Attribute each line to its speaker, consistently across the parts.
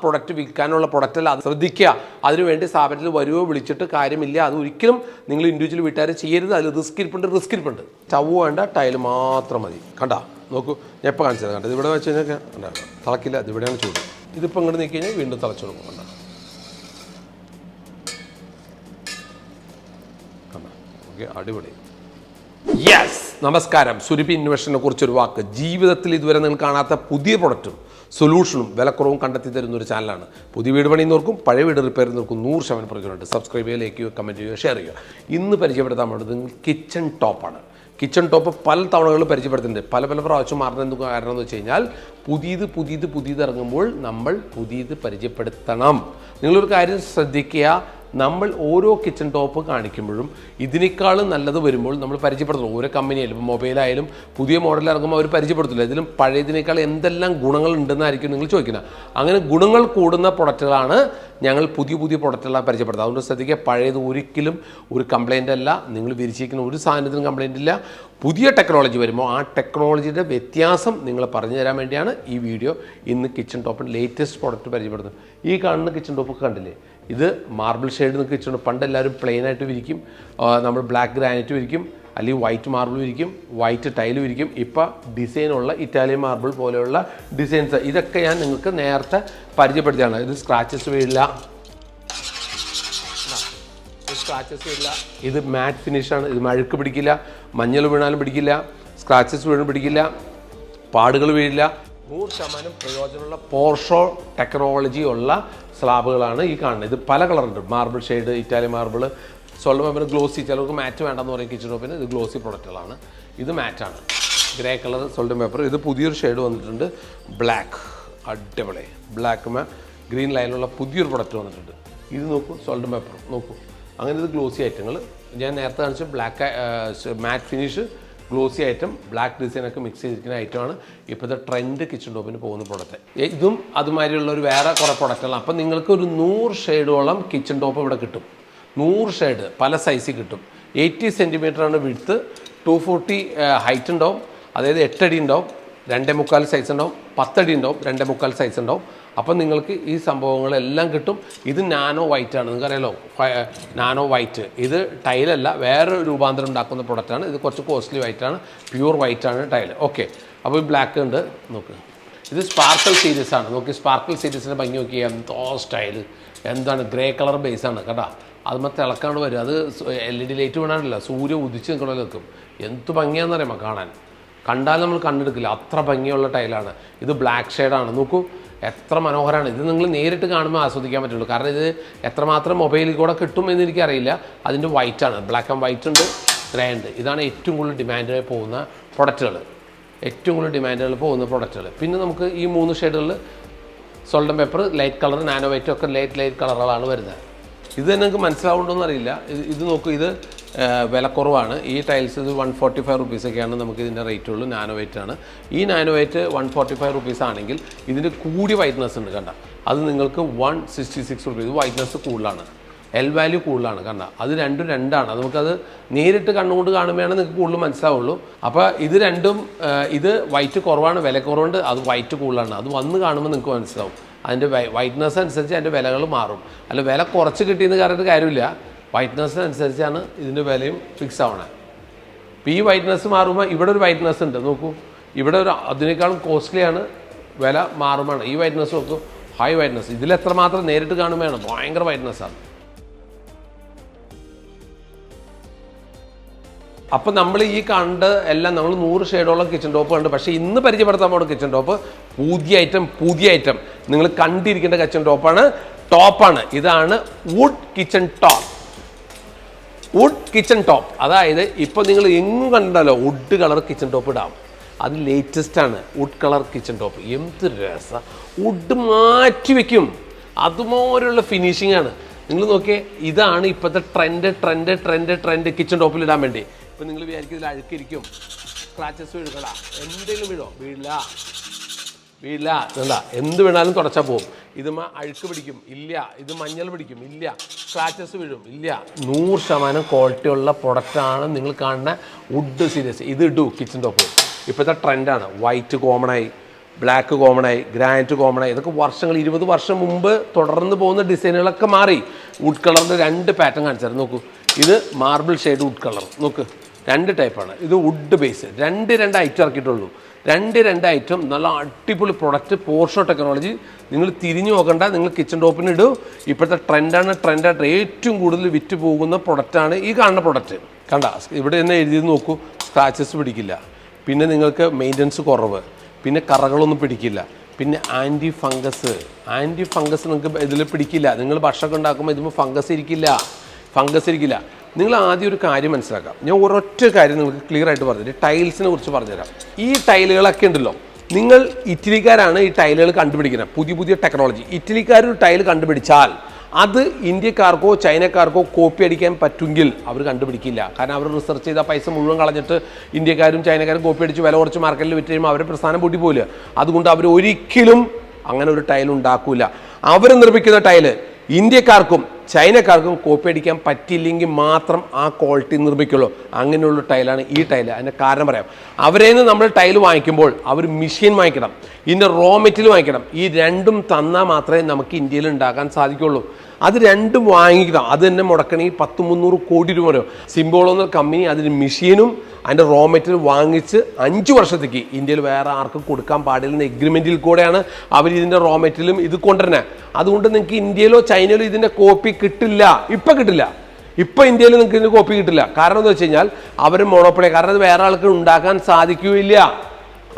Speaker 1: Product വിൽക്കാനുള്ള product അല്ല അത് ശ്രദ്ധിക്കുക. അതിനുവേണ്ടി സ്ഥാപനത്തിൽ വരുവോ വിളിച്ചിട്ട് കാര്യമില്ല. അത് ഒരിക്കലും നിങ്ങൾ ഇൻഡിവിജ്വൽ വീട്ടുകാർ ചെയ്യരുത്. അതിൽ റിസ്ക് ഇരിപ്പുണ്ട് റിസ്ക് ഇരിപ്പുണ്ട്. ചവ് വേണ്ട ടൈൽ മാത്രം മതി. കണ്ട? നോക്കൂ. ഞാൻ എപ്പോൾ കാണിച്ചത് കണ്ടത് ഇവിടെ വെച്ച് കഴിഞ്ഞാൽ കണ്ട? തിളക്കില്ല. ഇത് ഇവിടെയാണ് ചൂട്. ഇതിപ്പോൾ ഇങ്ങോട്ട് നീക്കി കഴിഞ്ഞാൽ വീണ്ടും തിളച്ചു കൊടുക്കും കണ്ട? ഓക്കെ അടിപൊളി. യെസ് നമസ്കാരം. സുരഭി ഇൻവെഷനെ കുറിച്ചൊരു വാക്ക്. ജീവിതത്തിൽ ഇതുവരെ നിങ്ങൾ കാണാത്ത പുതിയ പ്രൊഡക്റ്റും സൊല്യൂഷനും വിലക്കുറവും കണ്ടെത്തി തരുന്ന ഒരു ചാനലാണ് പുതിയ വീട് പണിയുന്നവർക്കും പഴയ വീട് റിപ്പയർ ചെയ്യുന്നവർക്കും നൂറ് ശതമാനം പ്രചോദനമുണ്ട് സബ്സ്ക്രൈബ് ചെയ്യുക ലൈക്ക് ചെയ്യുക കമന്റ് ചെയ്യുക ഷെയർ ചെയ്യുക. ഇന്ന് പരിചയപ്പെടുത്താൻ വേണ്ടത് കിച്ചൺ ടോപ്പാണ് കിച്ചൺ ടോപ്പ് പല തവണകൾ പരിചയപ്പെടുത്തുന്നുണ്ട്. പല പല പ്രാവശ്യം മാറുന്ന കാരണം എന്ന് വെച്ച് കഴിഞ്ഞാൽ പുതിയത് പുതിയത് പുതിയത് ഇറങ്ങുമ്പോൾ നമ്മൾ പുതിയത് പരിചയപ്പെടുത്തണം. നിങ്ങളൊരു കാര്യം ശ്രദ്ധിക്കുക. നമ്മൾ ഓരോ കിച്ചൺ ടോപ്പ് കാണിക്കുമ്പോഴും ഇതിനേക്കാളും നല്ലത് വരുമ്പോൾ നമ്മൾ പരിചയപ്പെടുത്തുന്നു. ഓരോ കമ്പനിയായാലും ഇപ്പോൾ മൊബൈലായാലും പുതിയ മോഡൽ ഇറങ്ങുമ്പോൾ അവർ പരിചയപ്പെടുത്തില്ല. ഇതിലും പഴയതിനേക്കാൾ എന്തെല്ലാം ഗുണങ്ങൾ ഉണ്ടെന്നായിരിക്കും നിങ്ങൾ ചോദിക്കുന്നത്. അങ്ങനെ ഗുണങ്ങൾ കൂടുന്ന പ്രൊഡക്റ്റുകളാണ് ഞങ്ങൾ പുതിയ പുതിയ പ്രൊഡക്റ്റുകളാണ് പരിചയപ്പെടുത്തുക അതുകൊണ്ട് ശ്രദ്ധിക്കുക പഴയത് ഒരിക്കലും ഒരു കംപ്ലൈന്റ് അല്ല. നിങ്ങൾ വിരിച്ചിരിക്കുന്ന ഒരു സാധനത്തിനും കംപ്ലൈന്റ് ഇല്ല. പുതിയ ടെക്നോളജി വരുമ്പോൾ ആ ടെക്നോളജിയുടെ വ്യത്യാസം നിങ്ങൾ പറഞ്ഞു തരാൻ വേണ്ടിയാണ് ഈ വീഡിയോ ഇന്ന് കിച്ചൺ ടോപ്പിന്റെ ലേറ്റസ്റ്റ് പ്രോഡക്റ്റ് പരിചയപ്പെടുന്നത്. ഈ കാണുന്ന കിച്ചൺ ടോപ്പ് കണ്ടില്ലേ? ഇത് മാർബിൾ ഷെയ്ഡ് നിന്ന് കിച്ചൺ പണ്ട് എല്ലാവരും പ്ലെയിൻ ആയിട്ട് വിരിക്കും. നമ്മൾ ബ്ലാക്ക് ഗ്രാനൈറ്റ് വിരിക്കും. അല്ലെങ്കിൽ വൈറ്റ് മാർബിൾ വിരിക്കും. വൈറ്റ് ടൈൽ വിരിക്കും. ഇപ്പോൾ ഡിസൈനുള്ള ഇറ്റാലിയൻ മാർബിൾ പോലെയുള്ള ഡിസൈൻസ് ഇതൊക്കെ ഞാൻ നിങ്ങൾക്ക് നേരത്തെ പരിചയപ്പെടുത്തിയാണ്. ഇത് സ്ക്രാച്ചസ് വീഴില്ല സ്ക്രാച്ചസ് വരില്ല ഇത് മാറ്റ് ഫിനിഷാണ് ഇത് മഴക്ക് പിടിക്കില്ല. മഞ്ഞൾ വീണാലും പിടിക്കില്ല. സ്ക്രാച്ചസ് വീണാലും പിടിക്കില്ല. പാടുകൾ വീഴില്ല. നൂറ് ശതമാനം പ്രയോജനമുള്ള പോർഷോ ടെക്നോളജി ഉള്ള സ്ലാബുകളാണ് ഈ കാണുന്നത്. ഇത് പല കളറുണ്ട്. Marble shade Italian marble. Solid പിന്നെ ഗ്ലോസി. ചിലർക്ക് മാറ്റ് വേണ്ടെന്ന് പറയും കിച്ചൺ ടോപ്പിന് ഇത് ഗ്ലോസി പ്രൊഡക്റ്റുകളാണ്. ഇത് മാറ്റാണ് ഗ്രേ കളർ സോൾഡ് പേപ്പർ. ഇത് പുതിയൊരു ഷെയ്ഡ് വന്നിട്ടുണ്ട്. ബ്ലാക്ക്. അടിപൊളി. ബ്ലാക്ക് ഗ്രീൻ ലൈനിലുള്ള പുതിയൊരു പ്രൊഡക്റ്റ് വന്നിട്ടുണ്ട്. ഇത് നോക്കൂ സോൾഡ് പേപ്പർ നോക്കൂ. അങ്ങനെ ഇത് ഗ്ലോസി ഐറ്റങ്ങൾ ഞാൻ നേരത്തെ കാണിച്ച black matte finish glossy item black ഡിസൈനൊക്കെ മിക്സ് ചെയ്തിരിക്കുന്ന ഐറ്റമാണ് ഇപ്പോഴത്തെ ട്രെൻഡ് കിച്ചൺ ടോപ്പിന് പോകുന്ന പ്രോഡക്റ്റ് ഇതും അതുമാതിരിയുള്ള ഒരു വേറെ കുറേ പ്രൊഡക്റ്റുകളാണ് അപ്പം നിങ്ങൾക്ക് ഒരു നൂറ് ഷെയ്ഡോളം കിച്ചൺ ടോപ്പ് ഇവിടെ കിട്ടും. നൂറ് ഷെയ്ഡ് പല സൈസിൽ കിട്ടും. എയ്റ്റി സെന്റിമീറ്ററാണ് വിടുത്ത് ടു ഫോർട്ടി ഹൈറ്റ് ഉണ്ടാവും. അതായത് എട്ടടി ഉണ്ടാവും രണ്ടേ മുക്കാൽ സൈസ് ഉണ്ടാവും പത്തടി ഉണ്ടാവും രണ്ടേ മുക്കാൽ സൈസ് ഉണ്ടാവും. അപ്പം നിങ്ങൾക്ക് ഈ സംഭവങ്ങളെല്ലാം കിട്ടും. ഇത് നാനോ വൈറ്റ് ആണ്. നിങ്ങൾക്കറിയാലോ നാനോ വൈറ്റ് ഇത് ടൈലല്ല വേറെ രൂപാന്തരം ഉണ്ടാക്കുന്ന പ്രൊഡക്റ്റാണ് ഇത് കുറച്ച് കോസ്റ്റ്ലി വൈറ്റ് ആണ്. പ്യൂർ വൈറ്റ് ആണ് ടൈൽ ഓക്കെ അപ്പോൾ ഈ ബ്ലാക്ക് ഉണ്ട്. നോക്ക്. ഇത് സ്പാർക്കിൾ സീരീസ് ആണ്. നോക്കി സ്പാർക്കിൾ സീരീസിന്റെ ഭംഗി നോക്കി എന്തോ സ്റ്റൈൽ എന്താണ്? ഗ്രേ കളർ ബേസ് ആണ് കേട്ടോ. അതുമ്പോൾ തിളക്കാണ്ട് വരും. അത് എൽ ഇ ഡി ലൈറ്റ് വീണാണില്ല സൂര്യ ഉദിച്ച് നിൽക്കണ നിൽക്കും. എന്ത് ഭംഗിയാണെന്നറിയാമോ കാണാൻ. കണ്ടാൽ നമ്മൾ കണ്ടെടുക്കില്ല അത്ര ഭംഗിയുള്ള ടൈലാണ് ഇത് ബ്ലാക്ക് ഷെയ്ഡാണ് നോക്കൂ. എത്ര മനോഹരമാണ് ഇത് നിങ്ങൾ നേരിട്ട് കാണുമ്പോൾ ആസ്വദിക്കാൻ പറ്റുള്ളൂ. കാരണം ഇത് എത്രമാത്രം മൊബൈലിൽ കൂടെ കിട്ടും എന്ന് എനിക്കറിയില്ല. അതിന്റെ ആണ്. ബ്ലാക്ക് ആൻഡ് വൈറ്റ് ഉണ്ട് ഗ്രേ ഉണ്ട്. ഇതാണ് ഏറ്റവും കൂടുതൽ ഡിമാൻഡ് പോകുന്ന പ്രൊഡക്റ്റുകൾ ഏറ്റവും കൂടുതൽ ഡിമാൻഡുകൾ പോകുന്ന പ്രൊഡക്റ്റുകൾ പിന്നെ നമുക്ക് ഈ മൂന്ന് ഷെയ്ഡുകളിൽ സോൾഡൻ paper light colour nano white ഒക്കെ ലൈറ്റ് ലൈറ്റ് കളറുകളാണ് വരുന്നത്. ഇത് തന്നെ നിങ്ങൾക്ക് മനസ്സിലാവുന്നുണ്ടോ എന്നറിയില്ല ഇത് നോക്കൂ. ഇത് വിലക്കുറവാണ് ഈ ടൈൽസ് ഇത് വൺ ഫോർട്ടി ഫൈവ് റുപ്പീസൊക്കെയാണ് നമുക്ക് ഇതിന്റെ റേറ്റ് ഉള്ളൂ. നാനോ ആണ്. ഈ nano white one forty five rupees ആണെങ്കിൽ ഇതിന്റെ കൂടി വൈറ്റ്നസ് ഉണ്ട് കണ്ട. അത് നിങ്ങൾക്ക് one sixty six rupees whiteness കൂടുതലാണ്. എൽ വാല്യൂ കൂടുതലാണ് കണ്ട. അത് രണ്ടും രണ്ടാണ്. നമുക്കത് നേരിട്ട് കണ്ണുകൊണ്ട് കാണുമ്പോഴാണ് നിങ്ങൾക്ക് കൂടുതൽ മനസ്സിലാവുള്ളൂ. അപ്പോൾ ഇത് രണ്ടും ഇത് വൈറ്റ് കുറവാണ് വില കുറവുണ്ട് അത് വൈറ്റ് കൂടുതലാണ്. അത് വന്ന് കാണുമ്പോൾ നിങ്ങൾക്ക് മനസ്സിലാവും. അതിന്റെ വൈറ്റ്നസ് അനുസരിച്ച് അതിന്റെ വിലകൾ മാറും. അല്ല വില കുറച്ച് കിട്ടിയെന്ന് കാര്യമില്ല. വൈറ്റ്നസ് അനുസരിച്ചാണ് ഇതിന്റെ വിലയും ഫിക്സ് ആവണേ. അപ്പോൾ ഈ വൈറ്റ്നസ് മാറുമ്പോൾ ഇവിടെ ഒരു വൈറ്റ്നസ് ഉണ്ട്. നോക്കൂ. ഇവിടെ ഒരു അതിനേക്കാളും കോസ്റ്റ്ലിയാണ് വില മാറുമാണ് ഈ വൈറ്റ്നസ് നോക്കൂ. ഹൈ വൈറ്റ്നസ് ഇതിൽ എത്രമാത്രം നേരിട്ട് കാണുമ്പോഴാണ് ഭയങ്കര വൈറ്റ്നസ് ആണ്. അപ്പം നമ്മൾ ഈ കണ്ട് എല്ലാം നമ്മൾ നൂറ് ഷെയ്ഡോളം കിച്ചൺ ടോപ്പ് കണ്ട്. പക്ഷേ ഇന്ന് പരിചയപ്പെടുത്താൻ പോകുന്ന കിച്ചൺ ടോപ്പ് പുതിയ ഐറ്റം പുതിയ ഐറ്റം നിങ്ങൾ കണ്ടിരിക്കേണ്ട കിച്ചൺ ടോപ്പാണ് ടോപ്പാണ് ഇതാണ് wood kitchen top wood kitchen top അതായത് ഇപ്പോൾ നിങ്ങൾ എങ്ങും കണ്ടല്ലോ വുഡ് കളർ കിച്ചൺ ടോപ്പ് ഇടാം. അത് ലേറ്റസ്റ്റ് ആണ് വുഡ് കളർ കിച്ചൺ ടോപ്പ് എന്ത് രസ. വുഡ് മാറ്റി വെക്കും. അതുപോലുള്ള ഫിനിഷിംഗ് ആണ്. നിങ്ങൾ നോക്കിയേ ഇതാണ് ഇപ്പോഴത്തെ trend trend trend trend kitchen ടോപ്പിൽ ഇടാൻ വേണ്ടി. ഇപ്പം നിങ്ങൾ വിചാരിക്കും ഇതിൽ അഴുക്കിരിക്കും. സ്ക്രാച്ചസ് വീഴുകളാ എന്തെങ്കിലും വീഴോ? വീഴില്ല വീഴില്ല എന്താ എന്ത് വീണാലും തുടച്ചാൽ പോകും ഇത് അഴുക്ക് പിടിക്കും. ഇല്ല. ഇത് മഞ്ഞൾ പിടിക്കും. ഇല്ല. സ്ക്രാച്ചസ് വീഴും. ഇല്ല. നൂറ് ശതമാനം ക്വാളിറ്റി ഉള്ള പ്രൊഡക്റ്റാണ് നിങ്ങൾ കാണുന്ന വുഡ് സീരിയസ് ഇത് ഇടൂ കിച്ചൺ ടോപ്പ് ഇപ്പോഴത്തെ ട്രെൻഡാണ് വൈറ്റ് കോമണായി ബ്ലാക്ക് കോമണായി ഗ്രാനൈറ്റ് കോമണായി ഇതൊക്കെ വർഷങ്ങൾ ഇരുപത് വർഷം മുമ്പ് തുടർന്ന് പോകുന്ന ഡിസൈനുകളൊക്കെ മാറി. വുഡ് കളറിന്റെ രണ്ട് പാറ്റേൺ കാണിച്ചായിരുന്നു നോക്കൂ. ഇത് മാർബിൾ ഷെയ്ഡ് വുഡ് കളർ നോക്ക്. രണ്ട് ടൈപ്പാണ് ഇത് വുഡ് ബേസ് രണ്ട് രണ്ട് ഐറ്റം ഇറക്കിയിട്ടുള്ളൂ. രണ്ട് രണ്ട് ഐറ്റം നല്ല അടിപൊളി പ്രൊഡക്റ്റ് പോർഷോ ടെക്നോളജി നിങ്ങൾ തിരിഞ്ഞു നോക്കണ്ട നിങ്ങൾ കിച്ചൺ ടോപ്പിന് ഇടൂ. ഇപ്പോഴത്തെ ട്രെൻഡാണ് ട്രെൻഡായിട്ട് ഏറ്റവും കൂടുതൽ വിറ്റ് പോകുന്ന പ്രൊഡക്റ്റാണ് ഈ കാണുന്ന പ്രൊഡക്റ്റ് കണ്ട ഇവിടെ തന്നെ എഴുതി നോക്കൂ. സ്ക്രാച്ചസ് പിടിക്കില്ല. പിന്നെ നിങ്ങൾക്ക് മെയിന്റനൻസ് കുറവ്. പിന്നെ കറകളൊന്നും പിടിക്കില്ല. പിന്നെ ആന്റി ഫംഗസ് ആന്റി ഫംഗസ് നിങ്ങൾക്ക് ഇതിൽ പിടിക്കില്ല. നിങ്ങൾ ഭക്ഷണമൊക്കെ ഉണ്ടാക്കുമ്പോൾ ഇതിപ്പോൾ ഫംഗസ് ഇരിക്കില്ല. ഫംഗസ് ഇരിക്കില്ല. നിങ്ങൾ ആദ്യം ഒരു കാര്യം മനസ്സിലാക്കാം. ഞാൻ ഒരൊറ്റ കാര്യം നിങ്ങൾക്ക് ക്ലിയർ ആയിട്ട് പറഞ്ഞു ടൈൽസിനെ കുറിച്ച് പറഞ്ഞുതരാം ഈ ടൈലുകളൊക്കെ ഉണ്ടല്ലോ. നിങ്ങൾ ഇറ്റലിക്കാരാണ് ഈ ടൈലുകൾ കണ്ടുപിടിക്കുന്നത്. പുതിയ പുതിയ ടെക്നോളജി ഇറ്റലിക്കാർ ഒരു ടൈൽ കണ്ടുപിടിച്ചാൽ അത് ഇന്ത്യക്കാർക്കോ ചൈനക്കാർക്കോ കോപ്പി അടിക്കാൻ പറ്റുമെങ്കിൽ അവർ കണ്ടുപിടിക്കില്ല. കാരണം അവർ റിസർച്ച് ചെയ്ത പൈസ മുഴുവൻ കളഞ്ഞിട്ട് ഇന്ത്യക്കാരും ചൈനക്കാരും കോപ്പി അടിച്ച് വില കുറച്ച് മാർക്കറ്റിൽ വിറ്റ് കഴിയുമ്പോൾ അവരുടെ പ്രസ്ഥാനം പൂട്ടി പോയില്ല അതുകൊണ്ട് അവർ ഒരിക്കലും അങ്ങനെ ഒരു ടൈൽ ഉണ്ടാക്കില്ല അവർ നിർമ്മിക്കുന്ന ടൈൽ ഇന്ത്യക്കാർക്കും ചൈനക്കാർക്കും കോപ്പി അടിക്കാൻ പറ്റില്ലെങ്കിൽ മാത്രം ആ ക്വാളിറ്റി നിർമ്മിക്കുള്ളൂ. അങ്ങനെയുള്ള ടൈലാണ് ഈ ടൈൽ അതിന്റെ കാരണം പറയാം. അവരെ നിന്ന് നമ്മൾ ടൈൽ വാങ്ങിക്കുമ്പോൾ അവർ മെഷീൻ വാങ്ങിക്കണം. ഇതിന്റെ റോ മെറ്റീരിയൽ വാങ്ങിക്കണം. ഈ രണ്ടും തന്നാൽ മാത്രമേ നമുക്ക് ഇന്ത്യയിൽ ഉണ്ടാക്കാൻ സാധിക്കുള്ളൂ. അത് രണ്ടും വാങ്ങിക്കണം. അത് തന്നെ മുടക്കണമെങ്കിൽ പത്ത് മുന്നൂറ് കോടി രൂപ വരും. സിംബോളോ എന്ന കമ്പനി അതിന് മെഷീനും അതിന്റെ റോ മെറ്റീരിയൽ വാങ്ങിച്ച് അഞ്ച് വർഷത്തേക്ക് ഇന്ത്യയിൽ വേറെ ആർക്കും കൊടുക്കാൻ പാടില്ലെന്ന എഗ്രിമെന്റിൽ കൂടെയാണ് അവർ ഇതിന്റെ റോ മെറ്റീരിയലും ഇത് കൊണ്ടുവരുന്നത് അതുകൊണ്ട് നിങ്ങൾക്ക് ഇന്ത്യയിലോ ചൈനയിലോ ഇതിന്റെ കോപ്പി കിട്ടില്ല. ഇപ്പം കിട്ടില്ല. ഇപ്പം ഇന്ത്യയിൽ നിങ്ങൾക്ക് ഇതിന്റെ കോപ്പി കിട്ടില്ല. കാരണം എന്താ വെച്ച് കഴിഞ്ഞാൽ അവർ മോണോപ്പൊളി കാരണം അത് വേറെ ആൾക്ക് ഉണ്ടാക്കാൻ സാധിക്കുകയില്ല.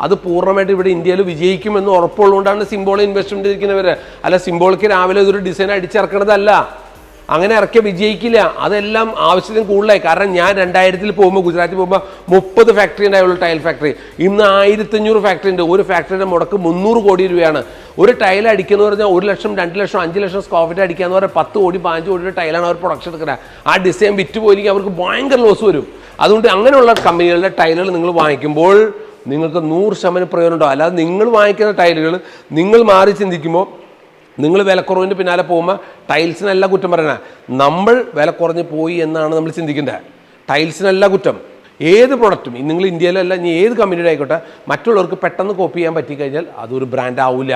Speaker 1: അത് പൂർണമായിട്ട് ഇവിടെ ഇന്ത്യയിൽ വിജയിക്കുമെന്ന് ഉറപ്പുള്ളതുകൊണ്ടാണ് സിംബോൾ ഇൻവെസ്റ്റ്മെന്റ് ഇരിക്കുന്നവർ അല്ല സിംബോളിക്ക് രാവിലെ ഇതൊരു ഡിസൈൻ അടിച്ചിറക്കണതല്ല. അങ്ങനെ ഇറക്കിയ വിജയിക്കില്ല. അതെല്ലാം ആവശ്യത്തിന് കൂടുതലായി. കാരണം ഞാൻ രണ്ടായിരത്തിൽ പോകുമ്പോൾ ഗുജറാത്തിൽ പോകുമ്പോൾ മുപ്പത് ഫാക്ടറി ഉണ്ടായുള്ളൂ ടൈൽ ഫാക്ടറി ഇന്ന് ആയിരത്തഞ്ഞൂറ് ഫാക്ടറി ഉണ്ട്. ഒരു ഫാക്ടറിയുടെ മുടക്ക് മുന്നൂറ് കോടി രൂപയാണ്. ഒരു ടൈൽ അടിക്കുന്നു പറഞ്ഞാൽ ഒരു ലക്ഷം രണ്ട് ലക്ഷം അഞ്ച് ലക്ഷം സ്ക്വയർ ഫീറ്റ് അടിക്കാന്ന് പറഞ്ഞാൽ പത്ത് കോടി പതിനഞ്ച് കോടിയുടെ ടൈലാണ് അവർ പ്രൊഡക്ഷൻ എടുക്കുന്നത് ആ ഡിസൈൻ വിറ്റ് പോയില്ലെങ്കിൽ അവർക്ക് ഭയങ്കര ലോസ് വരും. അതുകൊണ്ട് അങ്ങനെയുള്ള കമ്പനികളുടെ ടൈലുകൾ നിങ്ങൾ വാങ്ങിക്കുമ്പോൾ നിങ്ങൾക്ക് നൂറ് ശതമാനം പ്രയോജനം ഉണ്ടോ അല്ലാതെ നിങ്ങൾ വാങ്ങിക്കുന്ന ടൈലുകൾ നിങ്ങൾ മാറി ചിന്തിക്കുമ്പോൾ നിങ്ങൾ വിലക്കുറവിന്റെ പിന്നാലെ പോകുമ്പോൾ ടൈൽസിനല്ല കുറ്റം പറയണ. നമ്മൾ വില കുറഞ്ഞ് പോയി എന്നാണ് നമ്മൾ ചിന്തിക്കേണ്ടത് ടൈൽസിനല്ല കുറ്റം. ഏത് പ്രൊഡക്റ്റും നിങ്ങൾ ഇന്ത്യയിലല്ല ഇനി ഏത് കമ്പനിയുടെ ആയിക്കോട്ടെ മറ്റുള്ളവർക്ക് പെട്ടെന്ന് കോപ്പി ചെയ്യാൻ പറ്റിക്കഴിഞ്ഞാൽ അതൊരു ബ്രാൻഡ് ആവില്ല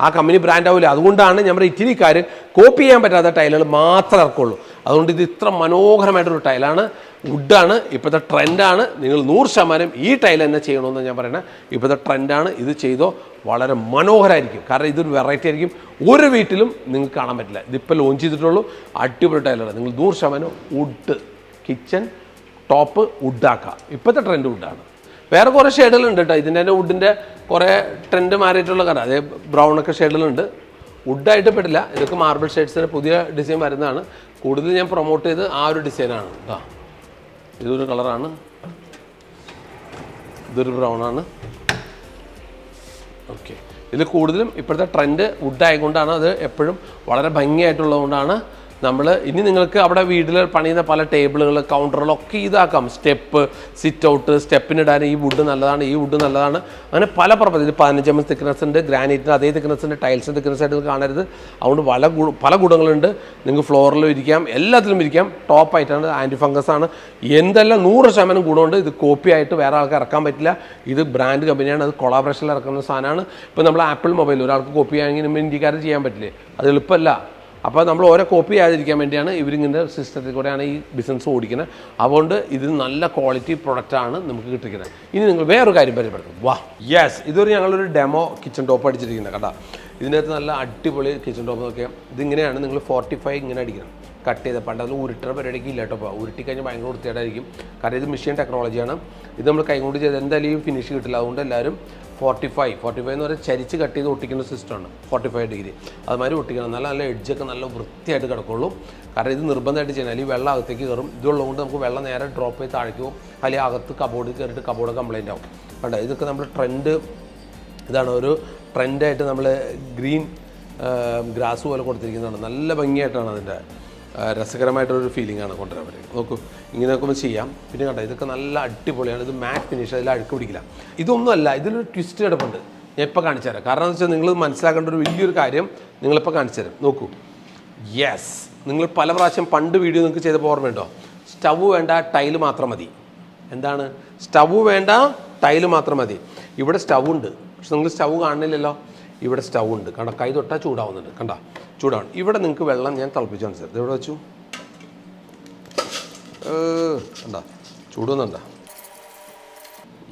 Speaker 1: ആ കമ്പനി ബ്രാൻഡ് ആവില്ല അതുകൊണ്ടാണ് നമ്മുടെ ഇറ്റലിക്കാർ കോപ്പി ചെയ്യാൻ പറ്റാത്ത ടൈലുകൾ മാത്രമേ ഇറക്കുള്ളൂ. അതുകൊണ്ട് ഇത് ഇത്ര മനോഹരമായിട്ടൊരു ടൈലാണ് വുഡാണ് ഇപ്പോഴത്തെ ട്രെൻഡാണ്. നിങ്ങൾ നൂറ് ശതമാനം ഈ ടൈൽ തന്നെ ചെയ്യണമെന്ന് ഞാൻ പറയണേ ഇപ്പോഴത്തെ ട്രെൻഡാണ് ഇത് ചെയ്തോ വളരെ മനോഹരമായിരിക്കും. കാരണം ഇതൊരു വെറൈറ്റി ആയിരിക്കും. ഒരു വീട്ടിലും നിങ്ങൾക്ക് കാണാൻ പറ്റില്ല. ഇതിപ്പോൾ ലോഞ്ച് ചെയ്തിട്ടുള്ളൂ. അടിപൊളി ടൈലാണ്. നിങ്ങൾ നൂറ് ശതമാനം വുഡ് കിച്ചൺ ടോപ്പ് വുഡാക്കുക ഇപ്പോഴത്തെ ട്രെൻഡ് വുഡാണ്. വേറെ കുറേ ഷെയ്ഡുകളുണ്ട് കേട്ടോ. ഇതിന്റെ തന്നെ വുഡിന്റെ കുറേ ട്രെൻഡ് മാറിയിട്ടുള്ള കാരണം അതേ ബ്രൗൺ ഒക്കെ ഷെയ്ഡുകളുണ്ട് വുഡായിട്ട് പെടില്ല. ഇതൊക്കെ മാർബിൾ ഷെയ്ഡ്സിന്റെ പുതിയ ഡിസൈൻ വരുന്നതാണ്. കൂടുതൽ ഞാൻ പ്രൊമോട്ട് ചെയ്ത് ആ ഒരു ഡിസൈനാണ് കേട്ടോ ഇതൊരു കളറാണ് ഇതൊരു ബ്രൗൺ ആണ്. ഓക്കെ ഇതിൽ കൂടുതലും ഇപ്പോഴത്തെ ട്രെൻഡ് വുഡ് ആയതുകൊണ്ടാണ് അത് എപ്പോഴും വളരെ ഭംഗിയായിട്ടുള്ളതുകൊണ്ടാണ് നമ്മൾ ഇനി നിങ്ങൾക്ക് അവിടെ വീട്ടിൽ പണിയുന്ന പല ടേബിളുകൾ കൗണ്ടറുകളൊക്കെ ഇതാക്കാം. സ്റ്റെപ്പ് സിറ്റ് ഔട്ട് സ്റ്റെപ്പിനിടാൻ ഈ വുഡ് നല്ലതാണ് ഈ വുഡ് നല്ലതാണ്. അങ്ങനെ പല പർപ്പസ് ഇത് പതിനഞ്ച് എം തിക്നെസ് ഉണ്ട് ഗ്രാനൈറ്റിന് അതേ തിക്നെസ് ഉണ്ട് ടൈൽസിന്റെ തിക്നെസ് ആയിട്ട് കാണരുത്. അതുകൊണ്ട് പല പല ഗുണങ്ങളുണ്ട്. നിങ്ങൾക്ക് ഫ്ലോറിലും ഇരിക്കാം എല്ലാത്തിലും ഇരിക്കാം. ടോപ്പ് ആയിട്ടാണ് ആന്റി ഫംഗസ് ആണ്. എന്തെല്ലാം നൂറ് ശതമാനം ഗുണമുണ്ട് ഇത് കോപ്പി ആയിട്ട് വേറെ ആൾക്ക് ഇറക്കാൻ പറ്റില്ല. ഇത് ബ്രാൻഡ് കമ്പനിയാണ് അത് കൊളാബറേഷനിൽ ഇറക്കുന്ന സാധനമാണ്. ഇപ്പോൾ നമ്മൾ ആപ്പിൾ മൊബൈൽ ഒരാൾക്ക് കോപ്പി ആണെങ്കിൽ ഇന്ത്യക്കാർ ചെയ്യാൻ പറ്റില്ലേ? അത് എളുപ്പമല്ല. അപ്പോൾ നമ്മൾ ഓരോ കോപ്പി ആയിരിക്കാൻ വേണ്ടിയാണ് ഇവരിങ്ങനെ സിസ്റ്റത്തിൽ കൂടെയാണ് ഈ ബിസിനസ് ഓടിക്കുന്നത്. അതുകൊണ്ട് ഇത് നല്ല ക്വാളിറ്റി പ്രൊഡക്റ്റാണ് നമുക്ക് കിട്ടിക്കുന്നത് ഇനി നിങ്ങൾ വേറൊരു കാര്യം പരിചയപ്പെടുത്തും വാ യെസ് ഇതൊരു ഞങ്ങളൊരു ഡെമോ കിച്ചൺ ടോപ്പ് അടിച്ചിരിക്കുന്നത് കേട്ടോ. ഇതിനകത്ത് നല്ല അടിപൊളി കിച്ചൺ ടോപ്പ് നോക്കിയാൽ ഇതിങ്ങനെയാണ് നിങ്ങൾ ഫോർട്ടി ഫൈവ് ഇങ്ങനെ അടിക്കണം. കട്ട് ചെയ്ത് പണ്ട് അതിൽ ഉരുട്ടുന്ന പരിപാടിക്ക് ഇല്ല കേട്ടോ ഉരുട്ടി കഴിഞ്ഞാൽ ഭയങ്കര വൃത്തിയായിട്ടായിരിക്കും കാരണം ഇത് മെഷീൻ ടെക്നോളജിയാണ് ഇത് നമ്മൾ കൈകൊണ്ട് ചെയ്ത് എന്തായാലും ഫിനിഷ് കിട്ടില്ല. അതുകൊണ്ട് എല്ലാവരും ഫോർട്ടി ഫൈവ് ഫോർട്ടി ഫൈവ് എന്ന് പറയുന്നത് ചരിച്ച് കട്ട് ചെയ്ത് ഒട്ടിക്കുന്ന സിസ്റ്റമാണ് ഫോർട്ടി ഫൈവ് ഡിഗ്രി അതുമാതിരി ഒട്ടിക്കണം. നല്ല നല്ല എഡ്ജൊക്കെ നല്ല വൃത്തിയായിട്ട് കിടക്കുള്ളൂ. കാരണം ഇത് നിർബന്ധമായിട്ട് ചെയ്യണം. അല്ലെങ്കിൽ വെള്ളം അകത്തേക്ക് കയറും. ഇതുള്ളതുകൊണ്ട് നമുക്ക് വെള്ളം നേരെ ഡ്രോപ്പ് ചെയ്ത് താഴേക്ക് അല്ലെങ്കിൽ അകത്ത് കബോർഡിൽ കയറിയിട്ട് കബോർഡ് കംപ്ലൈന്റ് ആവും. കണ്ടോ? ഇതൊക്കെ നമ്മൾ ട്രെൻഡ് ഇതാണ് ഒരു ട്രെൻഡായിട്ട് നമ്മൾ ഗ്രീൻ ഗ്രാസ് പോലെ കൊടുത്തിരിക്കുന്നതാണ്. നല്ല ഭംഗിയായിട്ടാണ് അതിന്റെ ആ, രസകരമായിട്ടൊരു ഫീലിംഗ് ആണ് കൊണ്ടുവരാൻ പറ്റുന്നത്. നോക്കൂ ഇങ്ങനെ നോക്കുമ്പോൾ ചെയ്യാം. പിന്നെ കണ്ടോ ഇതൊക്കെ നല്ല അടിപൊളിയാണ്. ഇത് മാറ്റ് ഫിനിഷ് അതിൽ അഴുക്ക് പിടിക്കില്ല. ഇതൊന്നുമല്ല ഇതിലൊരു ട്വിസ്റ്റ് കിടപ്പുണ്ട്. ഞാൻ ഇപ്പോൾ കാണിച്ചു തരാം. കാരണം എന്ന് വെച്ചാൽ നിങ്ങൾ മനസ്സിലാക്കേണ്ട ഒരു വലിയൊരു കാര്യം നിങ്ങളിപ്പോൾ കാണിച്ചു തരാം. നോക്കൂ. യെസ് നിങ്ങൾ പല പ്രാവശ്യം പണ്ട് വീഡിയോ നിങ്ങൾക്ക് ചെയ്തപ്പോൾ ഓർമ്മയുണ്ടോ? സ്റ്റവ് വേണ്ട ടൈൽ മാത്രം മതി. എന്താണ്? സ്റ്റവ് വേണ്ട ടൈൽ മാത്രം മതി. ഇവിടെ സ്റ്റവ് ഉണ്ട്. പക്ഷെ നിങ്ങൾ സ്റ്റവ് കാണുന്നില്ലല്ലോ. ഇവിടെ സ്റ്റവ് ഉണ്ട്. കണ്ട കൈ തൊട്ടാൽ ചൂടാവുന്നുണ്ട്. കണ്ട? ചൂടാവും ഇവിടെ നിങ്ങൾക്ക് വെള്ളം ഞാൻ തിളപ്പിച്ചു മനസ്സിലായി ഇവിടെ വെച്ചു. എന്താ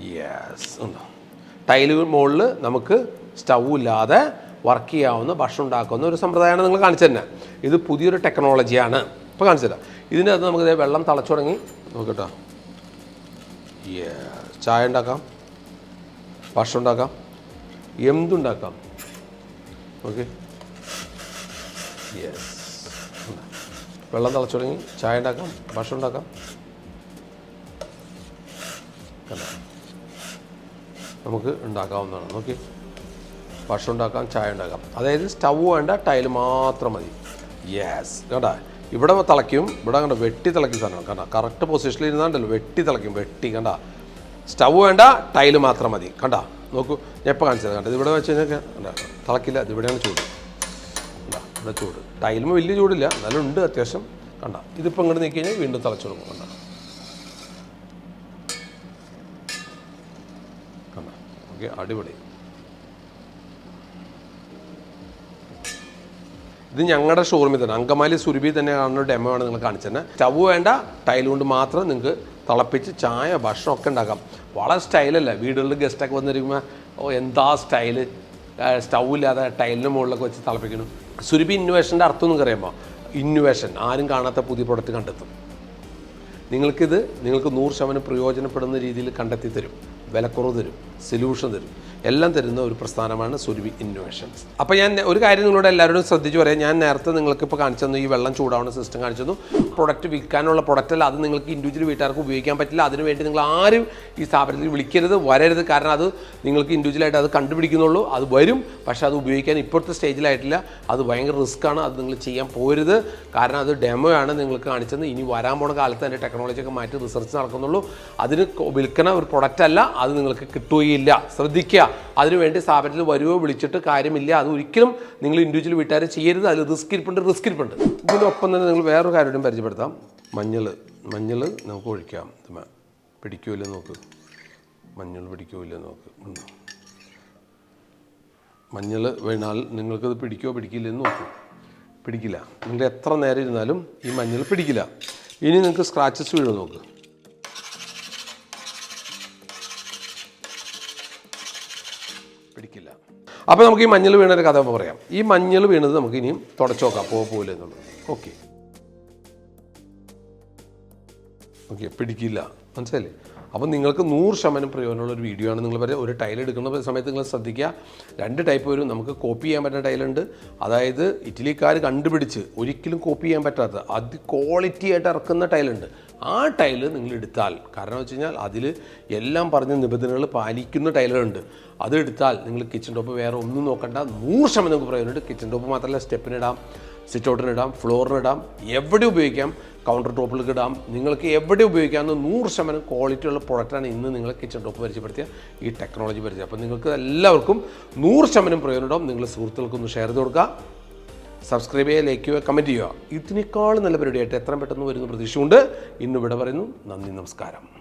Speaker 1: യെസ് ഉണ്ടോ? ടൈൽ മുകളിൽ നമുക്ക് സ്റ്റൗ ഇല്ലാതെ വർക്ക് ചെയ്യാവുന്ന ഭക്ഷണം ഉണ്ടാക്കുന്ന ഒരു സമ്പ്രദായമാണ് നിങ്ങൾ കാണിച്ചു തന്നെ ഇത് പുതിയൊരു ടെക്നോളജിയാണ്. ഇപ്പോൾ കാണിച്ചു തരാം. ഇതിന്റെ അകത്ത് നമുക്ക് വെള്ളം തിളച്ചു തുടങ്ങി. നോക്കട്ടോ. ചായ ഉണ്ടാക്കാം. ഭക്ഷണം ഉണ്ടാക്കാം. എന്തുണ്ടാക്കാം? ഓക്കെ വെള്ളം തിളച്ചു തുടങ്ങി ചായ ഉണ്ടാക്കാം. ഭക്ഷണം ഉണ്ടാക്കാം. നമുക്ക് ഉണ്ടാക്കാവുന്നതാണ്. നോക്കി. ഭക്ഷണം ഉണ്ടാക്കാം ചായ ഉണ്ടാക്കാം. അതായത് സ്റ്റൗ വേണ്ട ടൈൽ മാത്രം മതി. യെസ് കേട്ടാ ഇവിടെ തിളയ്ക്കും. ഇവിടെ കണ്ട? വെട്ടി തിളയ്ക്കും സാധനം കണ്ട? കറക്റ്റ് പൊസിഷനിൽ ഇരുന്നാണ്ടല്ലോ. വെട്ടി തിളയ്ക്കും. വെട്ടി. കണ്ട? സ്റ്റൗ വേണ്ട ടൈൽ മാത്രം മതി. കണ്ട? നോക്കൂ. ഞാൻ എപ്പോൾ കാണിച്ചത്. കണ്ടത് ഇവിടെ വെച്ച് കഴിഞ്ഞാൽ തിളക്കില്ല. ഇത് ഇവിടെയാണ് ചൂട്. ഇവിടെ ചൂട്. ടൈലുമ്പോൾ വലിയ ചൂടില്ല എന്നാലും ഉണ്ട് അത്യാവശ്യം. കണ്ട ഇതിപ്പോൾ ഇങ്ങോട്ട് നീക്കി കഴിഞ്ഞാൽ വീണ്ടും തിളച്ചു കൊടുക്കും കണ്ട. കണ്ട ഓക്കെ അടിപൊളി. ഇത് ഞങ്ങളുടെ ഷോറൂമിൽ തന്നെ അങ്കമാലി സുരുബി തന്നെ കാണുന്ന ഡെമോ ആണ് നിങ്ങൾ കാണിച്ചത് സ്റ്റവ് വേണ്ട ടൈൽ കൊണ്ട് മാത്രം നിങ്ങൾക്ക് തിളപ്പിച്ച് ചായ ഭക്ഷണം ഒക്കെ ഉണ്ടാക്കാം. വളരെ സ്റ്റൈലല്ല വീടുകളിൽ ഗസ്റ്റൊക്കെ വന്നിരിക്കുമ്പോൾ ഓ എന്താ സ്റ്റൈൽ സ്റ്റൗ ഇല്ലാതെ ടൈലിന് മുകളിലൊക്കെ വെച്ച് തിളപ്പിക്കണം. സുരഭി ഇന്നോവേഷന്റെ അർത്ഥം എന്ന് പറയുമ്പോൾ ഇന്നോവേഷൻ ആരും കാണാത്ത പുതിയ പ്രൊഡക്റ്റ് കണ്ടെത്തും. നിങ്ങൾക്കിത് നിങ്ങൾക്ക് നൂറ് ശതമാനം പ്രയോജനപ്പെടുന്ന രീതിയിൽ കണ്ടെത്തി തരും വിലക്കുറവ് തരും. സൊല്യൂഷൻ തരും. എല്ലാം തരുന്ന ഒരു പ്രസ്ഥാനമാണ് സുരുവി ഇന്നോവേഷൻസ് അപ്പോൾ ഞാൻ ഒരു കാര്യം നിങ്ങളോട് എല്ലാവരോടും ശ്രദ്ധിച്ചു പറയാം. ഞാൻ നേരത്തെ നിങ്ങൾക്ക് ഇപ്പോൾ കാണിച്ചു തന്നു ഈ വെള്ളം ചൂടാവുന്ന സിസ്റ്റം കാണിച്ചു തന്നു. പ്രൊഡക്റ്റ് വിൽക്കാനുള്ള പ്രൊഡക്റ്റ് അല്ല അത് നിങ്ങൾക്ക് ഇൻഡിവിജ്വൽ വീട്ടുകാർക്ക് ഉപയോഗിക്കാൻ പറ്റില്ല. അതിനുവേണ്ടി നിങ്ങൾ ആരും ഈ സ്ഥാപനത്തിൽ വിളിക്കരുത് വരരുത്. കാരണം അത് നിങ്ങൾക്ക് ഇൻഡിവിജ്വലായിട്ട് അത് കണ്ടുപിടിക്കുന്നുള്ളൂ. അത് വരും പക്ഷേ അത് ഉപയോഗിക്കാൻ ഇപ്പോഴത്തെ സ്റ്റേജിലായിട്ടില്ല അത് ഭയങ്കര റിസ്ക്കാണ് അത് നിങ്ങൾ ചെയ്യാൻ പോരുത്. കാരണം അത് ഡെമോ ആണ് നിങ്ങൾക്ക് കാണിച്ചത് ഇനി വരാൻ പോണ കാലത്ത് അതിന്റെ ടെക്നോളജിയൊക്കെ മാറ്റി റിസർച്ച് നടക്കുന്നുള്ളൂ. അതിന് വിൽക്കണ ഒരു പ്രൊഡക്റ്റ് അല്ല അത് നിങ്ങൾക്ക് കിട്ടുകയില്ല ശ്രദ്ധിക്കുക. അതിനുവേണ്ടി സ്ഥാപനത്തിൽ വരുവോ വിളിച്ചിട്ട് കാര്യമില്ല. അത് ഒരിക്കലും നിങ്ങൾ ഇൻഡിവിജ്വൽ വീട്ടുകാരെ ചെയ്യരുത്. അതിൽ റിസ്ക് ഇരിപ്പുണ്ട് റിസ്ക് ഇരിപ്പുണ്ട്. ഇതിനൊപ്പം തന്നെ നിങ്ങൾ വേറൊരു കാര്യം പരിചയപ്പെടുത്താം. മഞ്ഞൾ മഞ്ഞൾ നമുക്ക് ഒഴിക്കാം. പിടിക്കൂല നോക്ക്. മഞ്ഞൾ പിടിക്കൂല നോക്ക്. മഞ്ഞൾ വീണാൽ നിങ്ങൾക്കത് പിടിക്കോ പിടിക്കില്ലെന്ന് നോക്കൂ. പിടിക്കില്ല. നിങ്ങൾ എത്ര നേരം ഇരുന്നാലും ഈ മഞ്ഞൾ പിടിക്കില്ല. ഇനി നിങ്ങൾക്ക് സ്ക്രാച്ചസ് വീഴും നോക്ക്. അപ്പോൾ നമുക്ക് ഈ മഞ്ഞൾ വീണൊരു കഥ പറയാം. ഈ മഞ്ഞൾ വീണത് നമുക്ക് ഇനിയും തുടച്ചു നോക്കാം. പോ പോലെ എന്നുള്ളത്. ഓക്കെ. ഓക്കെ പിടിക്കില്ല. മനസ്സിലല്ലേ അപ്പം നിങ്ങൾക്ക് നൂറ് ശതമാനം പ്രയോജനമുള്ള ഒരു വീഡിയോ ആണ് നിങ്ങൾ പറയുക ഒരു ടൈൽ എടുക്കുന്ന സമയത്ത് നിങ്ങൾ ശ്രദ്ധിക്കുക. രണ്ട് ടൈപ്പ് വരും. നമുക്ക് കോപ്പി ചെയ്യാൻ പറ്റുന്ന ടൈലുണ്ട് അതായത് ഇറ്റലിക്കാർ കണ്ടുപിടിച്ച് ഒരിക്കലും കോപ്പി ചെയ്യാൻ പറ്റാത്ത അത് ക്വാളിറ്റി ആയിട്ട് ഇറക്കുന്ന ടൈലുണ്ട് ആ ടൈൽ നിങ്ങൾ എടുത്താൽ കാരണം വെച്ച് കഴിഞ്ഞാൽ അതിൽ എല്ലാം പറഞ്ഞ നിബന്ധനകൾ പാലിക്കുന്ന ടൈലുകളുണ്ട് അത് എടുത്താൽ നിങ്ങൾ കിച്ചൺ ടോപ്പ് വേറെ ഒന്നും നോക്കണ്ട. നൂറ് ശതമാനം നിങ്ങൾക്ക് പ്രയോജനമുണ്ട് കിച്ചൺ ടോപ്പ് മാത്രമല്ല സ്റ്റെപ്പിനിടാം സിറ്റ് ഔട്ടിനിടാം ഫ്ലോറിനിടാം എവിടെ ഉപയോഗിക്കാം കൗണ്ടർ ടോപ്പിലേക്ക് ഇടാം. നിങ്ങൾക്ക് എവിടെ ഉപയോഗിക്കാവുന്ന നൂറ് ശതമാനം ക്വാളിറ്റിയുള്ള പ്രൊഡക്റ്റാണ് ഇന്ന് നിങ്ങൾ കിച്ചൺ ടോപ്പ് പരിചയപ്പെടുത്തിയ ഈ ടെക്നോളജി പരിചയം. അപ്പോൾ നിങ്ങൾക്ക് എല്ലാവർക്കും നൂറ് ശതമാനം പ്രയോജനം ഉണ്ടാവും. നിങ്ങൾ സുഹൃത്തുക്കൾക്കൊന്ന് ഷെയർ ചെയ്ത് കൊടുക്കുക. സബ്സ്ക്രൈബ് ചെയ്യുക ലൈക്ക് ചെയ്യുക കമന്റ് ചെയ്യുക. ഇതിനേക്കാൾ നല്ല പരിപാടിയായിട്ട് എത്രയും പെട്ടെന്ന് വരുന്ന പ്രതീക്ഷയുണ്ട്. ഇന്ന് ഇവിടെ പറയുന്നു നന്ദി നമസ്കാരം.